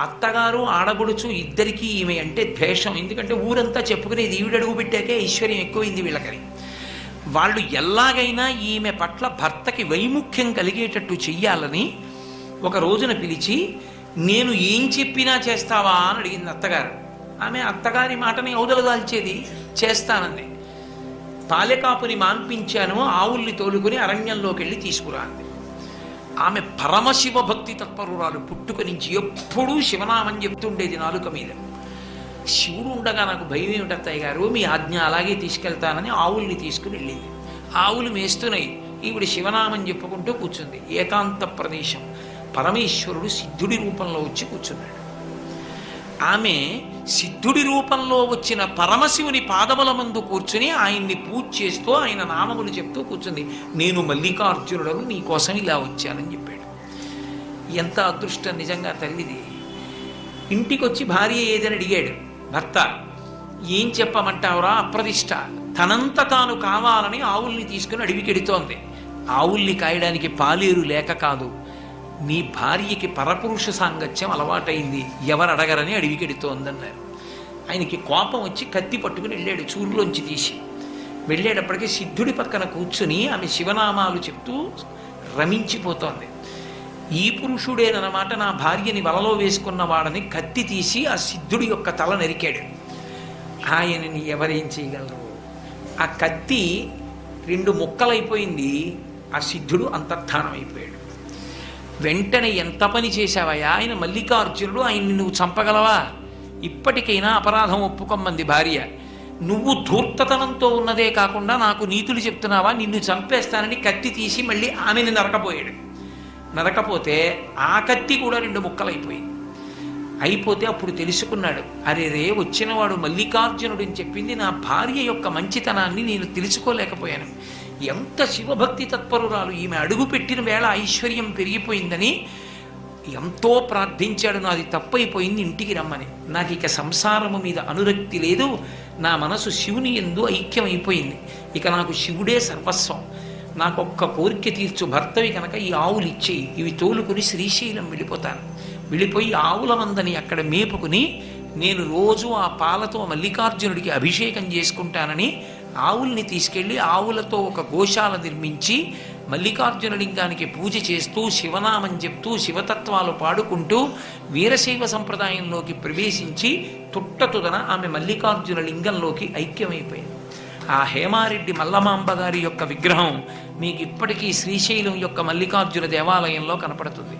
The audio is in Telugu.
అత్తగారు ఆడబడుచు ఇద్దరికీ ఈమె అంటే ద్వేషం. ఎందుకంటే ఊరంతా చెప్పుకునేది ఈవిడ అడుగు పెట్టాకే ఐశ్వర్యం ఎక్కువైంది వీళ్ళకని. వాళ్ళు ఎలాగైనా ఈమె పట్ల భర్తకి వైముఖ్యం కలిగేటట్టు చెయ్యాలని ఒక రోజున పిలిచి నేను ఏం చెప్పినా చేస్తావా? అని అడిగింది అత్తగారు. ఆమె అత్తగారి మాటని ఔదలు చేస్తానంది. తాలెకాపుని మాన్పించాను ఆవుల్ని తోలుకుని అరణ్యంలోకి వెళ్ళి తీసుకురా అంది ఆమె పరమశివ భక్తి తత్పరురాలు పుట్టుక నుంచి ఎప్పుడూ శివనామని చెప్తుండేది నాలుక మీద. శివుడు ఉండగా నాకు భయం ఏమిటి గారు? మీ ఆజ్ఞ అలాగే తీసుకెళ్తానని ఆవుల్ని తీసుకుని వెళ్ళింది. ఆవులు మేస్తున్నాయి. ఈవిడ శివనామం చెప్పుకుంటూ కూర్చుంది. ఏకాంత ప్రదేశం. పరమేశ్వరుడు సిద్ధుడి రూపంలో వచ్చి కూర్చున్నాడు. ఆమె సిద్ధుడి రూపంలో వచ్చిన పరమశివుని పాదముల ముందు కూర్చుని ఆయన్ని పూజ చేస్తూ ఆయన నామములు చెప్తూ కూర్చుంది. నేను మల్లికార్జునుడను నీకోసం ఇలా వచ్చానని చెప్పాడు. ఎంత అదృష్టం నిజంగా తల్లిది. ఇంటికి వచ్చి భార్య ఏదని అడిగాడు. భర్త ఏం చెప్పమంటావురా? అప్రదిష్ట తనంత తాను కావాలని ఆవుల్ని తీసుకుని అడవికెడుతోంది. ఆవుల్ని కాయడానికి పాలేరు లేక కాదు. నీ భార్యకి పరపురుష సాంగత్యం అలవాటైంది. ఎవరు అడగరని అడవికెడుతోందన్నారు. ఆయనకి కోపం వచ్చి కత్తి పట్టుకుని వెళ్ళాడు చూరులోంచి తీసి. వెళ్ళేటప్పటికీ సిద్ధుడి పక్కన కూర్చుని ఆమె శివనామాలు చెప్తూ రమించిపోతోంది. ఈ పురుషుడేనమాట నా భార్యని వలలో వేసుకున్న వాడని కత్తి తీసి ఆ సిద్ధుడి యొక్క తల నరికాడు. ఆయనని ఎవరేం చేయగలరు? ఆ కత్తి రెండు ముక్కలైపోయింది ఆ సిద్ధుడు అంతర్ధానం అయిపోయాడు వెంటనే ఎంత పని చేశావయ్యా? ఆయన మల్లికార్జునుడు ఆయన్ని నువ్వు చంపగలవా? ఇప్పటికైనా అపరాధం ఒప్పుకోమ్మంది భార్య. నువ్వు ధూర్తతనంతో ఉన్నదే కాకుండా నాకు నీతులు చెప్తున్నావా? నిన్ను చంపేస్తానని కత్తి తీసి మళ్ళీ ఆమెని నరకపోయాడు. నరకపోతే ఆ కత్తి కూడా రెండు ముక్కలైపోయింది. అయిపోతే అప్పుడు తెలుసుకున్నాడు అరే రే వచ్చినవాడు మల్లికార్జునుడు అని చెప్పింది నా భార్య యొక్క మంచితనాన్ని నేను తెలుసుకోలేకపోయాను. ఎంత శివభక్తి తత్పరురాలు. ఈమె అడుగు పెట్టిన వేళ ఐశ్వర్యం పెరిగిపోయిందని ఎంతో ప్రార్థించాడు. నాది తప్పైపోయింది ఇంటికి రమ్మని. నాకు ఇక సంసారము మీద అనురక్తి లేదు. నా మనసు శివుని ఎందు ఐక్యమైపోయింది. ఇక నాకు శివుడే సర్వస్వం. నాకు ఒక్క కోరిక తీర్చు భర్తవి కనుక ఈ ఆవులు ఇచ్చేయి. ఇవి తోలుకుని శ్రీశైలం వెళ్ళిపోతాను. వెళ్ళిపోయి ఆవుల మందని అక్కడ మేపుకుని నేను రోజు ఆ పాలతో మల్లికార్జునుడికి అభిషేకం చేసుకుంటానని ఆవుల్ని తీసుకెళ్ళి ఆవులతో ఒక గోశాల నిర్మించి మల్లికార్జున లింగానికి పూజ చేస్తూ శివనామం చెప్తూ శివతత్వాలు పాడుకుంటూ వీరశైవ సంప్రదాయంలోకి ప్రవేశించి తుట్టతుదన ఆమె మల్లికార్జున లింగంలోకి ఐక్యమైపోయింది. ఆ హేమారెడ్డి మల్లమాంబ గారి యొక్క విగ్రహం మీకు ఇప్పటికీ శ్రీశైలం యొక్క మల్లికార్జున దేవాలయంలో కనపడుతుంది.